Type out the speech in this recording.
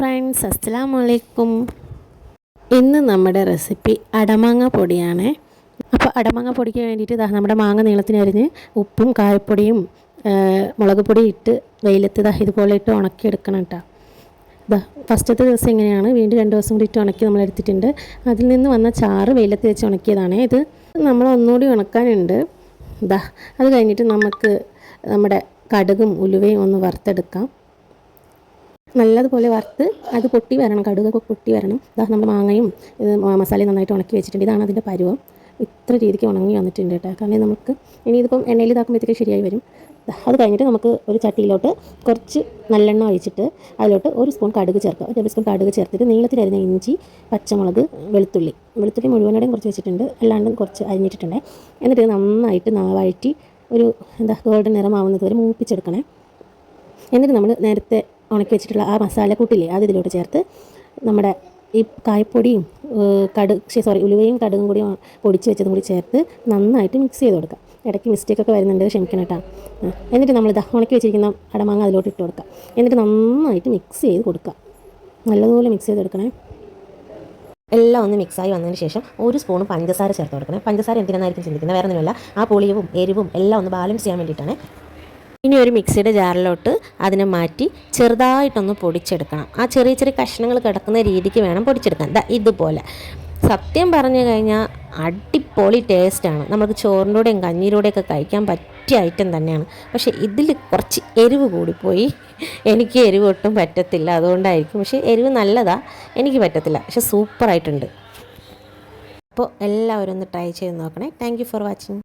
Friends അസ്സലാമു അലൈക്കും ഇന്ന് നമ്മുടെ റെസിപ്പി അടമാങ്ങ പൊടിയാണ്. അപ്പോൾ അടമാങ്ങ പൊടിക്ക് വേണ്ടിയിട്ട് നമ്മുടെ മാങ്ങ നീളത്തിന് അരിഞ്ഞ് ഉപ്പും കായപ്പൊടിയും മുളക് പൊടി ഇട്ട് വെയിലത്ത് ദാ ഇതുപോലെ ഇട്ട് ഉണക്കിയെടുക്കണം കേട്ടോ ഇതാ ഫസ്റ്റത്തെ ദിവസം ഇങ്ങനെയാണ്. വീണ്ടും രണ്ട് ദിവസം കൂടി ഇട്ട് ഉണക്കി നമ്മൾ എടുത്തിട്ടുണ്ട്. അതിൽ നിന്ന് വന്ന ചാറ് വെയിലത്ത് വെച്ച് ഉണക്കിയതാണ് ഇത്. നമ്മൾ ഒന്നുകൂടി ഉണക്കാനുണ്ട്. ദാ അത് കഴിഞ്ഞിട്ട് നമുക്ക് നമ്മുടെ കടുകും ഉലുവയും ഒന്ന് വറുത്തെടുക്കാം. നല്ലതുപോലെ വറുത്ത് അത് പൊട്ടി വരണം കടുകൊക്കെ പൊട്ടി വരണം. ഇതാ നമ്മൾ മാങ്ങയും മസാലയും നന്നായിട്ട് ഉണക്കി വെച്ചിട്ടുണ്ട്. ഇതാണ് അതിന്റെ പരുവം. ഇത്ര രീതിക്ക് ഉണങ്ങി വന്നിട്ടുണ്ട് കേട്ടോ. കാരണം നമുക്ക് ഇനി ഇതിപ്പം എണ്ണയിൽ ഇതാക്കുമ്പോഴത്തേക്ക് ശരിയായി വരും. അത് കഴിഞ്ഞിട്ട് നമുക്ക് ഒരു ചട്ടിയിലോട്ട് കുറച്ച് നല്ലെണ്ണ ഒഴിച്ചിട്ട് അതിലോട്ട് ഒരു സ്പൂൺ കടുക് ചേർക്കുക. ഒരു ടേബിൾ സ്പൂൺ കടുക് ചേർത്തിട്ട് നീളത്തിലരിഞ്ഞ ഇഞ്ചി പച്ചമുളക് വെളുത്തുള്ളി. വെളുത്തുള്ളി മുഴുവനോടെയും കുറച്ച് വെച്ചിട്ടുണ്ട്. അല്ലാണ്ടും കുറച്ച് അരിഞ്ഞിട്ടുണ്ട് എന്നിട്ട് നന്നായിട്ട് വഴറ്റി ഒരു എന്താ ഗോൾഡൻ നിറമാവുന്നത് വരെ മൂപ്പിച്ചെടുക്കണേ. എന്നിട്ട് നമ്മൾ നേരത്തെ ഉണക്കി വെച്ചിട്ടുള്ള ആ മസാലക്കൂട്ടില്ലേ അത് ഇതിലോട്ട് ചേർത്ത് നമ്മുടെ ഈ കായപ്പൊടിയും കടു സോറി ഉലുവയും കടുകും കൂടി പൊടിച്ച് വെച്ചതും കൂടി ചേർത്ത് നന്നായിട്ട് മിക്സ് ചെയ്ത് കൊടുക്കാം. ഇടയ്ക്ക് മിസ്റ്റേക്കൊക്കെ വരുന്നുണ്ട് ക്ഷമിക്കണം കേട്ടോ. എന്നിട്ട് നമ്മൾ ഉണക്കി വെച്ചിരിക്കുന്ന അടമാങ്ങ അതിലോട്ട് ഇട്ട് കൊടുക്കാം. എന്നിട്ട് നന്നായിട്ട് മിക്സ് ചെയ്ത് കൊടുക്കുക നല്ലതുപോലെ മിക്സ് ചെയ്ത് കൊടുക്കണേ. എല്ലാം ഒന്ന് മിക്സായി വന്നതിന് ശേഷം ഒരു സ്പൂൺ പഞ്ചസാര ചേർത്ത് കൊടുക്കണേ. പഞ്ചസാര എന്തിനായിരിക്കും ചിന്തിക്കുന്നത്? വേറെ ഒന്നുമില്ല. ആ പുളിയും എരിവും എല്ലാം ഒന്ന് ബാലൻസ് ചെയ്യാൻ വേണ്ടിയിട്ടാണ് ഇനി ഒരു മിക്സിയുടെ ജാറിലോട്ട് അതിനെ മാറ്റി ചെറുതായിട്ടൊന്ന് പൊടിച്ചെടുക്കണം. ആ ചെറിയ ചെറിയ കഷ്ണങ്ങൾ കിടക്കുന്ന രീതിക്ക് വേണം പൊടിച്ചെടുക്കാൻ. ദാ ഇതുപോലെ. സത്യം പറഞ്ഞു കഴിഞ്ഞാൽ അടിപൊളി ടേസ്റ്റാണ് നമുക്ക് ചോറിന്റെയും കഞ്ഞീരോടെയൊക്കെ കഴിക്കാൻ പറ്റിയ ഐറ്റം തന്നെയാണ്. പക്ഷേ ഇതിൽ കുറച്ച് എരിവ് കൂടിപ്പോയി. എനിക്ക് എരിവ് ഒട്ടും പറ്റത്തില്ല. അതുകൊണ്ടായിരിക്കും. പക്ഷേ എരിവ് നല്ലതാണ് എനിക്ക് പറ്റത്തില്ല. പക്ഷേ സൂപ്പറായിട്ടുണ്ട്. അപ്പോൾ എല്ലാവരും ഒന്ന് ട്രൈ ചെയ്ത് നോക്കണേ. Thank for watching